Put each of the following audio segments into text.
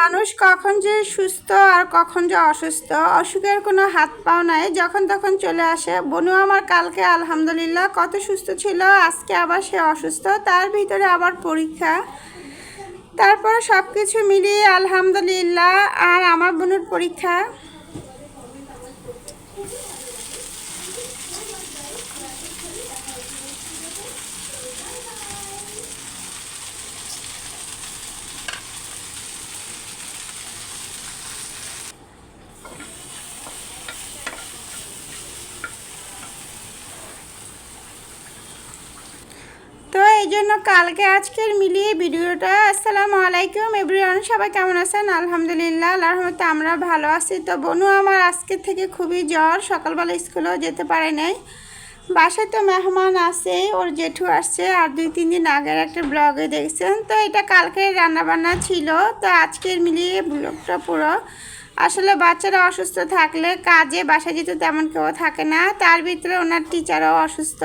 মানুষ কখন যে সুস্থ আর কখন যে অসুস্থ, অসুখের কোনো হাত পাও নাই। যখন তখন চলে আসে, বনু, আমার কালকে আলহামদুলিল্লাহ কত সুস্থ ছিল, আজকে আবার সে অসুস্থ, তার ভিতরে আবার পরীক্ষা। তারপর সব কিছু মিলিয়ে আলহামদুলিল্লাহ, আর আমার বোনের পরীক্ষা। এই জন্য কালকে আজকের মিলিয়ে ভিডিওটা। আসসালামু আলাইকুম এভরিওয়ান, সবাই কেমন আছেন? আলহামদুলিল্লাহ, আল্লাহর রহমতে আমরা ভালো আছি। তো বনু, আমার আজকে থেকে খুবই জ্বর, সকালবেলা স্কুলেও যেতে পারে নাই। বাসায় তো মেহমান আছে, ওর জেঠু আসছে, আর দুই, তিন দিন আগের একটা ব্লগে দেখছেন। তো এটা কালকে রান্নাবান্না ছিল, তো আজকের মিলিয়ে ব্লগটা পুরো। আসলে বাচ্চারা অসুস্থ থাকলে কাজে বাসায় যেতে তেমন কেউ থাকে না, তার ভিতরে ওনার টিচারও অসুস্থ।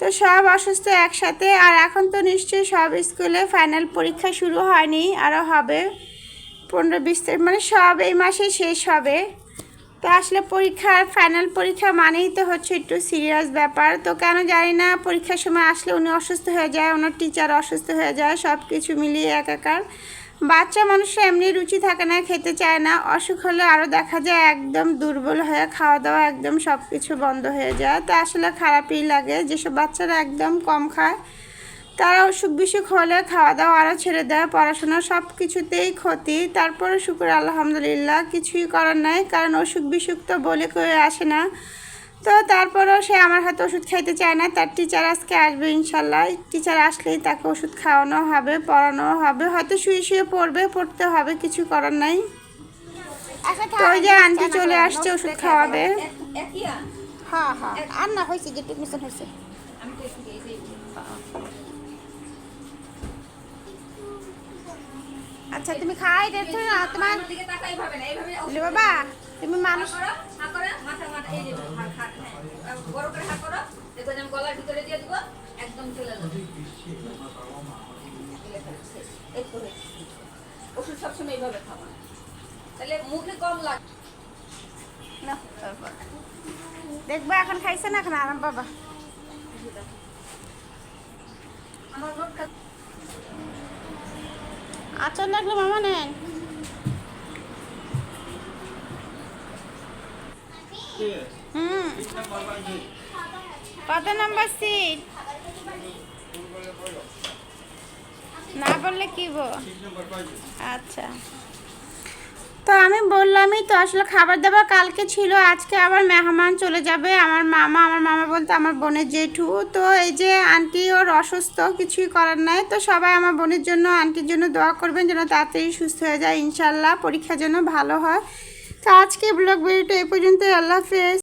তো সব অসুস্থ একসাথে, আর এখন তো নিশ্চয়ই সব স্কুলে ফাইনাল পরীক্ষা শুরু হয়নি, আরও হবে পনেরো বিশ তারিখ মানে সব এই মাসে শেষ হবে। তো আসলে পরীক্ষার ফাইনাল পরীক্ষা মানেই তো হচ্ছে একটু সিরিয়াস ব্যাপার। তো কেন জানি না, পরীক্ষার সময় আসলে উনি অসুস্থ হয়ে যায়, ওনার টিচার অসুস্থ হয়ে যায় সব কিছু মিলিয়ে একাকার। বাচ্চা মানুষের এমনি রুচি থাকে না, খেতে চায় না, অসুখ হলে আরও দেখা যায় একদম দুর্বল হয়ে খাওয়া দাওয়া একদম সব কিছু বন্ধ হয়ে যায়। তো আসলে খারাপই লাগে, যেসব বাচ্চারা একদম কম খায়, তারা অসুখ বিসুখ হলে খাওয়া দাওয়া আরও ছেড়ে দেয়, পড়াশোনা সব কিছুতেই ক্ষতি। তারপরে শুক্র আলহামদুলিল্লাহ, কিছুই করার নাই, কারণ অসুখ বিসুখ তো বলে কেউ আসে না। তো তারপরেও সে আমার হাতে ওষুধ খাইতে চায় না। তার টিচার আজকে আসবে ইনশাল্লাহ। টিচার আসলেই তাকে ওষুধ খাওয়ানো হবে পড়ানো হবে। হয়তো শুয়ে শুয়ে পড়বে পড়তে হবে কিছু করার নাই। তো ওই যে আন্টি চলে আসছে ওষুধ খাওয়াবে। হ্যাঁ হ্যাঁ। আর না হয়েছে যে টেকনিশন হয়েছে। আচ্ছা তুমি খাই দেখছ না তোমার বাবা তুমি মানুষ ওষুধ সবসময় এইভাবে খাওয়া তাহলে মুখে কম লাগে নাও, তারপর। দেখবা এখন খাইছে না এখন আরাম বাবা আচর লাগল মামা নেন। হুম। কত নম্বর সিট? না বললে কি আচ্ছা। তো আমি বললামই তো, আসলে খাবার দাবার কালকে ছিল, আজকে আবার মেহমান চলে যাবে। আমার মামা আমার মামা বলতে আমার বোনের জেঠু। তো এই যে আন্টি ওর অসুস্থ, কিছুই করার নাই। তো সবাই আমার বোনের জন্য, আন্টির জন্য দোয়া করবেন যেন তাড়াতাড়ি সুস্থ হয়ে যায়। ইনশাল্লাহ পরীক্ষার জন্য ভালো হয়। তো আজকে ব্লগ ভিডিওটা এই পর্যন্ত আল্লাহ হাফেজ।